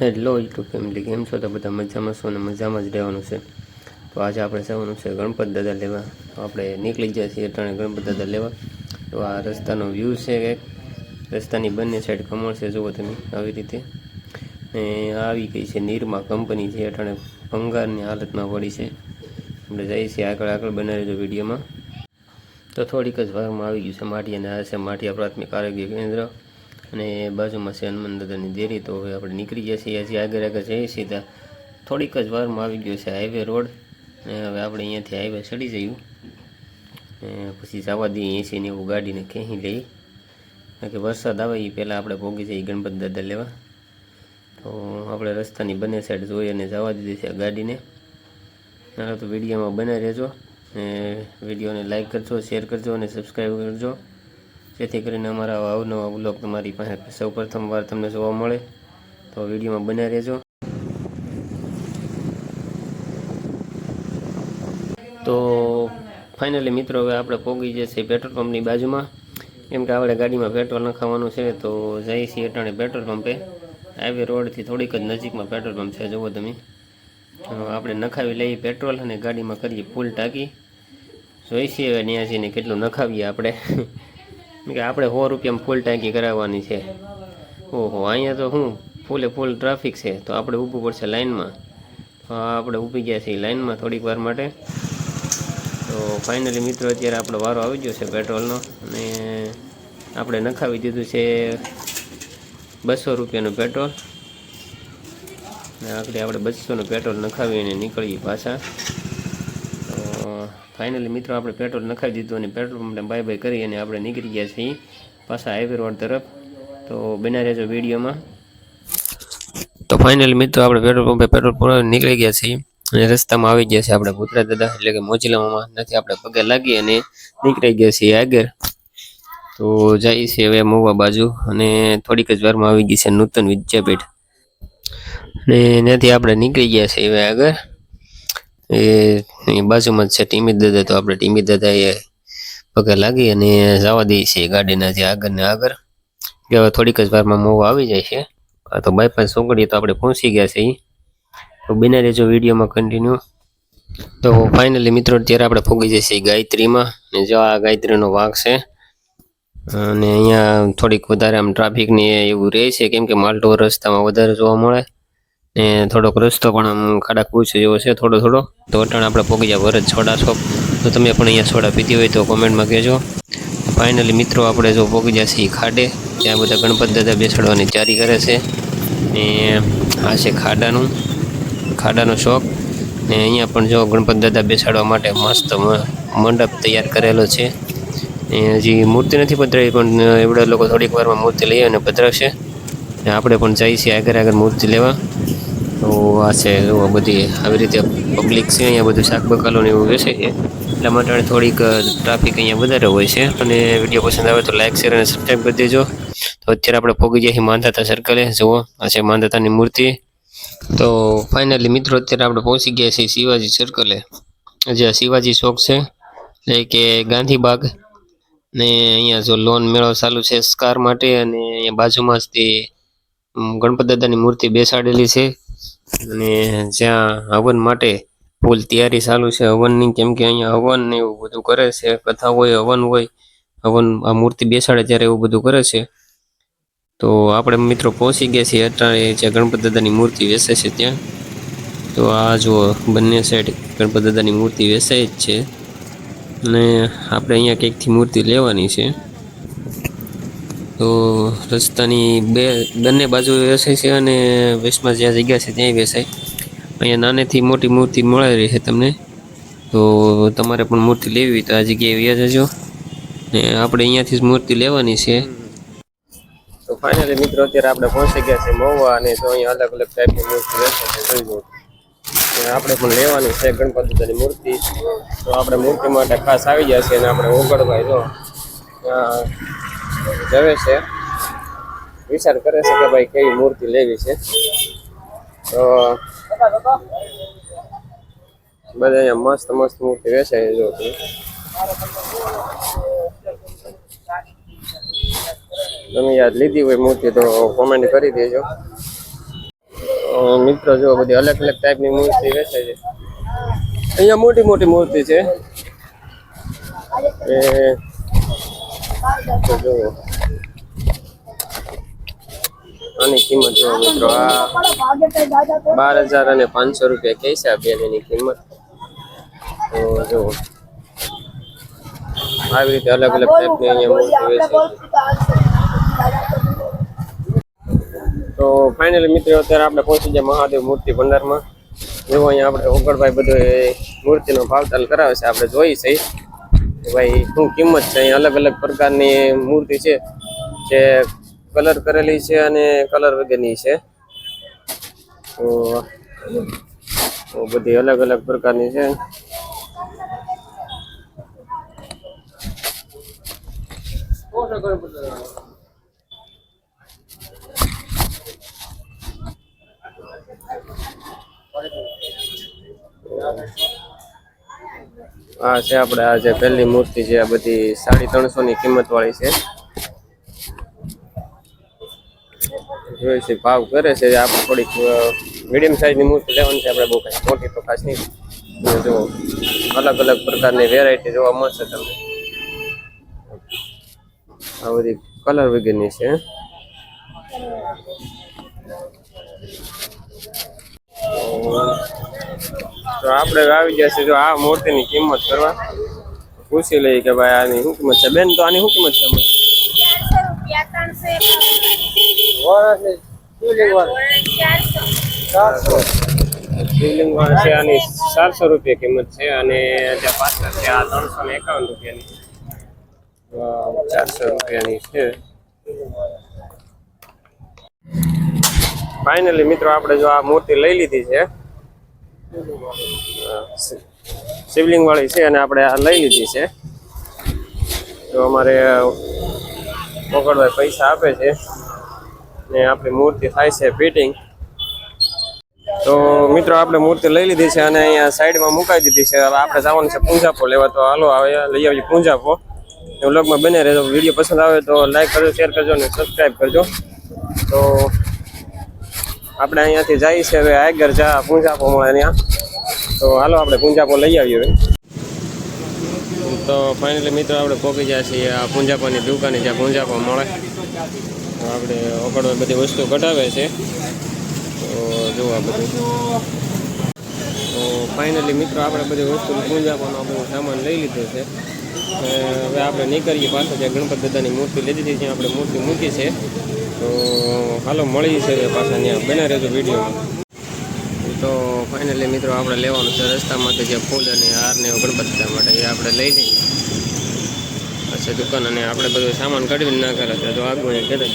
Hello YouTube family કેમ છો? તો બધા મજામાં છો અને મજામાં જ રહેવાનું છે. તો આજે આપણે જવાનું છે ગણપત દાદા લેવા. તો આપણે નીકળી ગયા છીએ ત્રણે ગણપત દાદા લેવા. તો આ રસ્તાનો વ્યૂ છે કંઈક રસ્તાની બંને સાઈડ કમળ છે, જુઓ તમે આવી રીતે. ને આવી ગઈ છે નિરમા કંપની છે અટાણે ભંગારની હાલતમાં પડી છે. આપણે જઈએ છીએ આગળ આગળ બનાવી દો વિડીયોમાં. તો થોડીક જ ભાગમાં આવી ગયું છે માટી અને આ છે માટીયા પ્રાથમિક આરોગ્ય કેન્દ્ર. અને બાજુમાં છે હનુમાન દાદાની દેરી તો હવે આપણે નીકળી ગયા છીએ. હજી આગળ આગળ જઈએ છીએ ત્યાં. થોડીક જ વારમાં આવી ગયો છે હાઈવે રોડ ને હવે આપણે અહીંયાથી હાઈવે ચડી જયું પછી જવા દઈએ એસી ને એવું ગાડીને ખેંચી કારણ કે વરસાદ આવે એ પહેલાં આપણે ભોગી જઈએ ગણપત દાદા લેવા. તો આપણે રસ્તાની બંને સાઈડ જોઈ અને જવા દીધી છે ગાડીને. તો વિડીયોમાં બનાવી રહેજો. વિડીયોને લાઈક કરજો શેર કરજો અને સબસ્ક્રાઈબ કરજો. જેથી કરીને અમારા અવનવા બ્લોગ તમારી પાસે સૌ પ્રથમ વાર તમને જોવા મળે. તો વિડીયોમાં બન્યા રહેજો. તો ફાઇનલી મિત્રો, હવે આપણે પહોંચી જશે પેટ્રોલ પંપની બાજુમાં. કેમ કે આપણે ગાડીમાં પેટ્રોલ નખાવાનું છે, તો જઈએ છીએ અટાણે પેટ્રોલ પંપે. હાઈવે રોડથી થોડીક જ નજીકમાં પેટ્રોલ પંપ છે, જુઓ તમે. આપણે નખાવી લઈએ પેટ્રોલ અને ગાડીમાં કરીએ ફૂલ ટાંકી. જોઈશી હવે ત્યાં જઈને કેટલું નખાવીએ આપણે. કે આપણે સો રૂપિયામાં ફૂલ ટાંકી કરાવવાની છે. ઓહો, અહીંયા તો શું? ફૂલે ફૂલ ટ્રાફિક છે. તો આપણે ઊભું પડશે લાઇનમાં આપણે ઊભી ગયા છીએ લાઇનમાં થોડીક વાર માટે. તો ફાઇનલી મિત્રો, અત્યારે આપણો વારો આવી ગયો છે પેટ્રોલનો. અને આપણે નખાવી દીધું છે બસો રૂપિયાનું પેટ્રોલ. ને આગળ આપણે બસોનું પેટ્રોલ નખાવીને નીકળીએ પાછા. ફાઇનલી મિત્રો, આપણે પેટ્રોલ નખાવી દીધું અને પેટ્રોલ પંપને બાય બાય કરી અને આપણે નીકળી ગયા છીએ પાછા હાઈવે રોડ તરફ. તો બના રહેજો વિડીયોમાં. તો ફાઇનલી મિત્રો, આપણે પેટ્રોલ પંપે પેટ્રોલ પુરાવી નીકળી ગયા છીએ અને રસ્તામાં આવી ગયા છે આપણે ભૂતરા દાદા, એટલે કે મોજીલામાં નથી, આપણે પગે લાગી અને નીકળી ગયા છીએ આગળ. તો જઈએ છીએ હવે મોવા બાજુ અને થોડીક જ વારમાં આવી ગઈ છે નૂતન વિદ્યાપીઠ. ને ત્યાંથી આપણે નીકળી ગયા છીએ હવે આગળ. એ બાજુમાં જ છે ટીમી દાદા, તો આપણે ટીમી દાદા એ પગે લાગી અને જવા દઈએ છીએ ગાડીના જે આગળ ને આગળ. કે હવે થોડીક જ વારમાં મોવા આવી જાય છે. આ તો બાયપાસ સોગડીએ તો આપણે પહોંચી ગયા છે તો બિના રહેજો વિડીયોમાં કન્ટિન્યુ તો ફાઇનલી મિત્રો, અત્યારે આપણે ફોગી જઈએ છીએ ગાયત્રીમાં. ને જો આ ગાયત્રીનો વાઘ છે, અને અહીંયા થોડીક વધારે આમ ટ્રાફિકની એવું રહે છે, કેમ કે માલટો રસ્તામાં વધારે જોવા મળે. ને થોડોક રસ્તો પણ આમ ખાડા કૂચ જેવો છે થોડો થોડો. તો અટાણ આપણે પોગી જાય વરજ સોડા શોપ તો તમે પણ અહીંયા સોડા પીતી હોય તો કોમેન્ટમાં કહેજો. ફાઇનલી મિત્રો આપણે જો પોગી જશે ખાડે, ત્યાં બધા ગણપત દાદા બેસાડવાની તૈયારી કરે છે. ને આ છે ખાડાનું, ખાડાનો શોખ. ને અહીંયા પણ જો ગણપત દાદા બેસાડવા માટે મસ્ત મંડપ તૈયાર કરેલો છે. ને હજી મૂર્તિ નથી પધરાવી, પણ એવડા લોકો થોડીક વારમાં મૂર્તિ લઈ અને પધરાવશે. ને આપણે પણ જઈએ છીએ આગળ આગળ મૂર્તિ લેવા. તો આ છે જો બધી આવી રીતે પબ્લિક છે, અહીંયા બધું શાક બકાલોને એવું વેચે છે. એટલા માટે થોડીક ટ્રાફિક અહીંયા વધારે હોય છે. અને વીડિયો પસંદ આવે તો લાઇક શેર અને સબસ્ક્રાઈબ કરી દેજો. તો અત્યારે આપણે પહોંચી ગયા છીએ માંધાતા સર્કલે જુઓ, આ છે માંધાતાની મૂર્તિ. તો ફાઇનલી મિત્રો, અત્યારે આપણે પહોંચી ગયા છીએ શિવાજી સર્કલે જે શિવાજી ચોક છે, એટલે કે ગાંધીબાગ ને અહીંયા જો લોન મેળો ચાલુ છે સ્કાર માટે. અને અહીંયા બાજુમાં જ તે ગણપત દાદાની મૂર્તિ બેસાડેલી છે. અને જ્યાં હવન માટે ફૂલ તૈયારી ચાલુ છે હવનની કેમ કે અહીંયા હવન ને એવું બધું કરે છે, કથા હોય, હવન હોય, હવન આ મૂર્તિ બેસાડે ત્યારે એવું બધું કરે છે. તો આપણે મિત્રો પહોંચી ગયા છીએ અત્યારે જે ગણપત દાદાની મૂર્તિ વેસે છે ત્યાં. તો આ જુઓ બંને સાઈડ ગણપત દાદાની મૂર્તિ વેસે જ છે. અને આપણે અહીંયા કંઈકથી મૂર્તિ લેવાની છે? તો રસ્તાની બે, બંને બાજુ વેસાય છે અને વેસ્ટમાં જ્યાં જગ્યા છે ત્યાંય વેસાય. અહીંયા નાનેથી મોટી મૂર્તિ મળે રહી છે તમને. તો તમારે પણ મૂર્તિ લેવી હોય તો આ જગ્યાએ વ્યા જજો. ને આપણે અહીંયાથી જ મૂર્તિ લેવાની છે. તો ફાઇનલી મિત્રો અત્યારે આપણે પહોંચી ગયા છે મહુવા અને તો અહીંયા અલગ અલગ ટાઈપની મૂર્તિ રહેશે લો. આપણે પણ લેવાની છે ગણપતિની મૂર્તિ. તો આપણે મૂર્તિ માટે ખાસ આવી ગયા છે અને આપણે ઓગળભાઈ જો. જવે છે. વિચાર કરે છે કે ભાઈ કેવી મૂર્તિ લેવી છે. તો બધા અહીંયા મસ્ત મસ્ત મૂર્તિ વેચાય જો તમે યાદ લીધી હોય મૂર્તિ તો કોમેન્ટ કરી દેજો. મિત્રો જો બધી અલગ અલગ ટાઈપની મૂર્તિ વેચાય છે. અહીંયા મોટી મોટી મૂર્તિ છે. એ તો આની કિંમત જો મિત્રો આ બાર હજાર અને પાંચસો રૂપિયા કહે છે આ બે એની કિંમત. તો જો આવી રીતે અલગ અલગ ટાઈપની અહીંયા મૂર્તિ હોય છે. તો ફાઇનલી મિત્રો અત્યારે આપણે પહોંચી ગયા મહાદેવ મૂર્તિ ભંડારમાં. જેવો અહીંયા આપણે ઓગળભાઈ બધું મૂર્તિનો ભાવતાલ કરાવે છે આપણે જોઈ છે. કે ભાઈ શું કિંમત છે? અહીંયા અલગ અલગ પ્રકારની મૂર્તિ છે, જે કલર કરેલી છે અને કલર વગરની છે. તો બધી અલગ અલગ પ્રકારની છે. આ છે આપણે, આ જે પહેલી મૂર્તિ છે, આ બધી સાડી ત્રણસો ની કિંમત વાળી છે. જોઈ છે, ભાવ કરે છે આપણે થોડીક મીડિયમ સાઈઝની મૂર્તિ લેવાની છે આપણે બહુ કાંઈ મોટી તો ખાસ નહીં. જો, અલગ અલગ પ્રકારની વેરાયટી જોવા મળશે તમને. આ બધી કલર વગેરેની છે. તો આપણે આવી જશે છે જો આ મૂર્તિની કિંમત કરવા. પૂછી લઈએ કે ભાઈ આની શું કિંમત છે? બેન તો આની શું કિંમત છે? શિવલિંગ વાળા છે આની ચારસો રૂપિયા કિંમત છે અને ત્યાં પાછળ છે આ ત્રણસો ને એકાવન રૂપિયાની. ચારસો રૂપિયાની છે. ફાઇનલી મિત્રો આપણે જો આ મૂર્તિ લઈ લીધી છે. શિવલિંગ વાળી છે અને આપણે આ લઈ લીધી છે. તો અમારે પકડવા પૈસા આપે છે ને આપણી મૂર્તિ થાય છે ફિટિંગ. તો મિત્રો, આપણે મૂર્તિ લઈ લીધી છે અને અહીંયા સાઈડમાં મુકાઈ દીધી છે. હવે આપણે જવાનું છે પૂંજાપો લેવા. તો હાલો આવે લઈ આવીએ પૂંજાપો. વ્લોગમાં બને રહેજો. વીડિયો પસંદ આવે તો લાઈક કરજો શેર કરજો અને સબસ્ક્રાઈબ કરજો. તો આપણે અહીંયાથી જઈએ છીએ હવે આગળ જા પૂંજાપો મળે ત્યાં. તો હાલો આપણે પૂંજાપો લઈ આવીએ તો ફાઇનલી મિત્રો આપણે પહોંચી જાય છીએ આ પૂંજાપાની દુકાને, જ્યાં પૂંજાપો મળે. તો આપણે ઓકડો બધી વસ્તુ કઢાવે છે. તો જોવા બધું. તો ફાઇનલી મિત્રો આપણે બધી વસ્તુ પૂંજાપાનો બધો સામાન લઈ લીધો છે. હવે આપણે નીકળીએ પાછળ જ્યાં ગણપત દાદાની મૂર્તિ લીધી હતી ત્યાં આપણે મૂર્તિ મૂકી છે. તો હાલો, મળી છે પાછા ત્યાં. બને રહેજો વિડીયોમાં તો ફાઇનલી મિત્રો આપણે લેવાનું છે રસ્તામાંથી જે ફૂલ અને હાર ને એવું માટે, એ આપણે લઈ લઈએ. પછી દુકાન અને આપણે બધું સામાન કાઢીને ના કરે તો આગળ કહેતા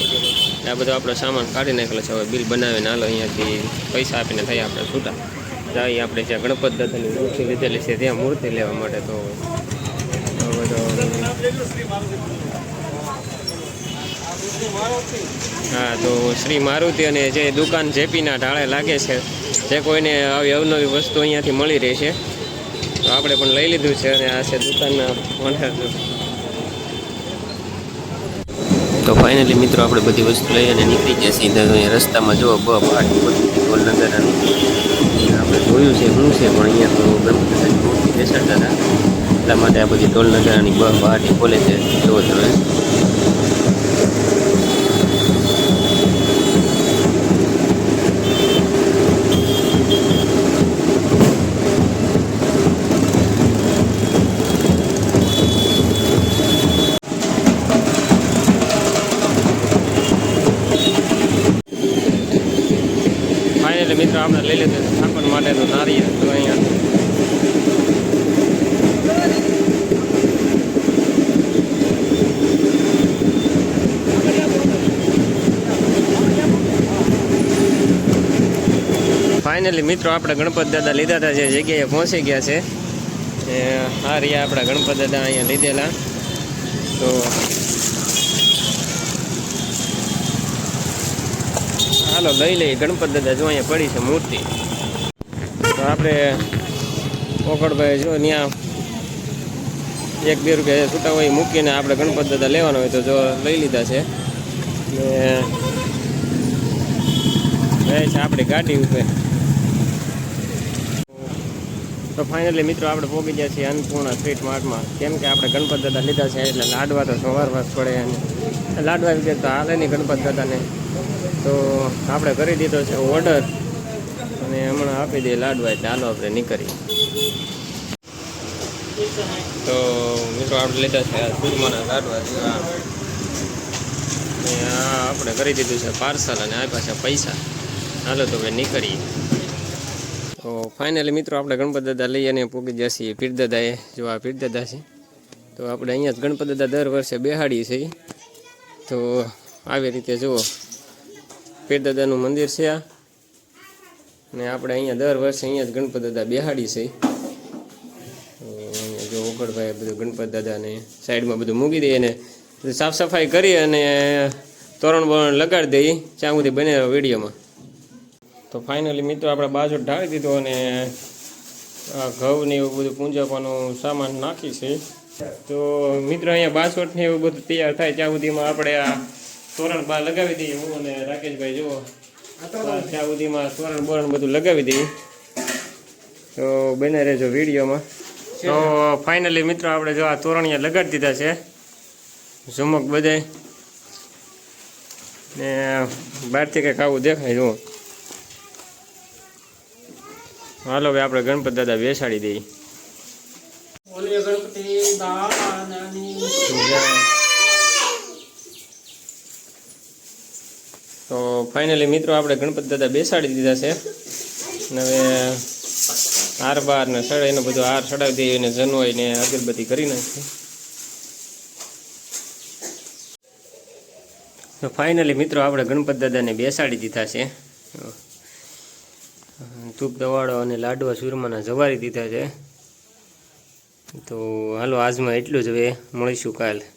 આ બધું આપણે સામાન કાઢી નાખેલો છે. હવે બિલ બનાવીને હાલો, અહીંયાથી પૈસા આપીને થઈ આપણે છૂટા. જઈએ આપણે જ્યાં ગણપત દાદાની મૂર્તિ લીધેલી છે, ત્યાં મૂર્તિ લેવા માટે તો બધો હા, તો શ્રી મારુતિ અને જે દુકાન જેપીના ઢાળે લાગે છે, જે કોઈને આવી અવનવી વસ્તુ અહીંયાથી મળી રહી છે, તો આપણે પણ લઈ લીધું છે અને આ છે દુકાનના ઓનર. તો ફાઇનલી મિત્રો આપણે બધી વસ્તુ લઈ અને નીકળી ગયા સીધા અહીંયા રસ્તામાં જુઓ બ પાટી બધી ગોલ આપણે જોયું છે, શું છે, પણ અહીંયા તો ગણપતિની બેસાડતા હતા. એટલા માટે આ બધી ટોલ નજારાની બ પાટી ખોલે છે. જુઓ તમે. આપણે લઈ લીધું ઠાકોર માટે માટેનું નારિયેળ તો અહીંયા. ફાઇનલી મિત્રો, આપણે ગણપત દાદા લીધા હતા, જે જગ્યાએ પહોંચી ગયા છે. આ રહ્યા આપણા ગણપત દાદા અહીંયા લીધેલા. તો હાલો લઈ લઈએ. ગણપત દાદા જો અહીંયા પડી છે મૂર્તિ. તો આપણે પોકડભાઈ જો ત્યાં એક બે રૂપિયા છૂટા હોય મૂકીને આપણે ગણપત દાદા લેવાનો હોય તો જો લઈ લીધા છે. ને રહે છે આપણી ગાડી ઉપર. તો ફાઇનલી મિત્રો આપણે પહોંચી ગયા છીએ અન્નપૂર્ણા સ્ટ્રીટ માર્ટમાં કેમ કે આપણે ગણપત દાદા લીધા છે એટલે લાડવા તો સવાર વાસ પડે અને લાડવા વિશે તો હાલે નહીં ગણપત દાદાને. તો આપણે કરી દીધો છે ઓર્ડર અને હમણાં આપી દઈએ લાડવા હાલો આપણે નીકળીએ. તો મિત્રો આપણે લીધા છે આ સુરમાના લાડવા અને આ આપણે કરી દીધું છે પાર્સલ અને આ પાછા પૈસા. હાલો તો હવે નીકળીએ. તો ફાઇનલી મિત્રો આપણે ગણપત દાદા લઈ અને પૂગી જશે પીર દાદાએ, જો આ પીર દાદા છે. તો આપણે અહીંયા જ ગણપત દાદા દર વર્ષે બેહાડીએ છીએ. તો આવી રીતે જુઓ. પીર દાદાનું મંદિર છે આ. ને આપણે અહીંયા દર વર્ષે અહીંયા જ ગણપત દાદા બેહાડી છે. અહીંયા જો ઓગળભાઈ બધું ગણપત દાદાને સાઈડમાં બધું મૂકી દઈએ અને સાફ સફાઈ કરી અને તોરણ બોરણ લગાડી દઈએ. ત્યાં સુધી બને વિડીયોમાં. તો ફાઇનલી મિત્રો આપણે બાજુ ઢાળી દીધો અને આ ઘઉંને એવું બધું પૂંજકવાનું સામાન નાખી છે. તો મિત્રો અહીંયા બાસવટ ને એવું બધું તૈયાર થાય ત્યાં સુધીમાં આપણે આ તોરણ બહાર લગાવી દઈએ હું અને રાકેશભાઈ જુઓ. ત્યાં સુધીમાં તોરણ બોરણ બધું લગાવી દઈએ. તો બને રહેજો વિડીયોમાં. તો ફાઇનલી મિત્રો આપણે જો આ તોરણિયા લગાડી દીધા છે. ઝુમક બધે ને બહારથી કંઈક આવું દેખાય જુઓ. હાલો હવે આપણે ગણપત દાદા બેસાડી દઈએ બોલીએ ગણપતિ દાદાની તો ફાઇનલી મિત્રો, આપણે ગણપતિ દાદા બેસાડી દીધા છે. અને હવે હાર, બાર ને સડાઈ એનો બધો હાર ચડાવી દઈએ અને જનવાઈ ને અગરબત્તી કરી નાખીએ. તો ફાઇનલી મિત્રો, આપણે ગણપતિ દાદાને બેસાડી દીધા છે. ધૂપ દવાડો અને લાડવા ચૂરમાના જવારી દીધા છે. તો હાલો, આજમાં એટલું જ હવે. મળીશું કાલે.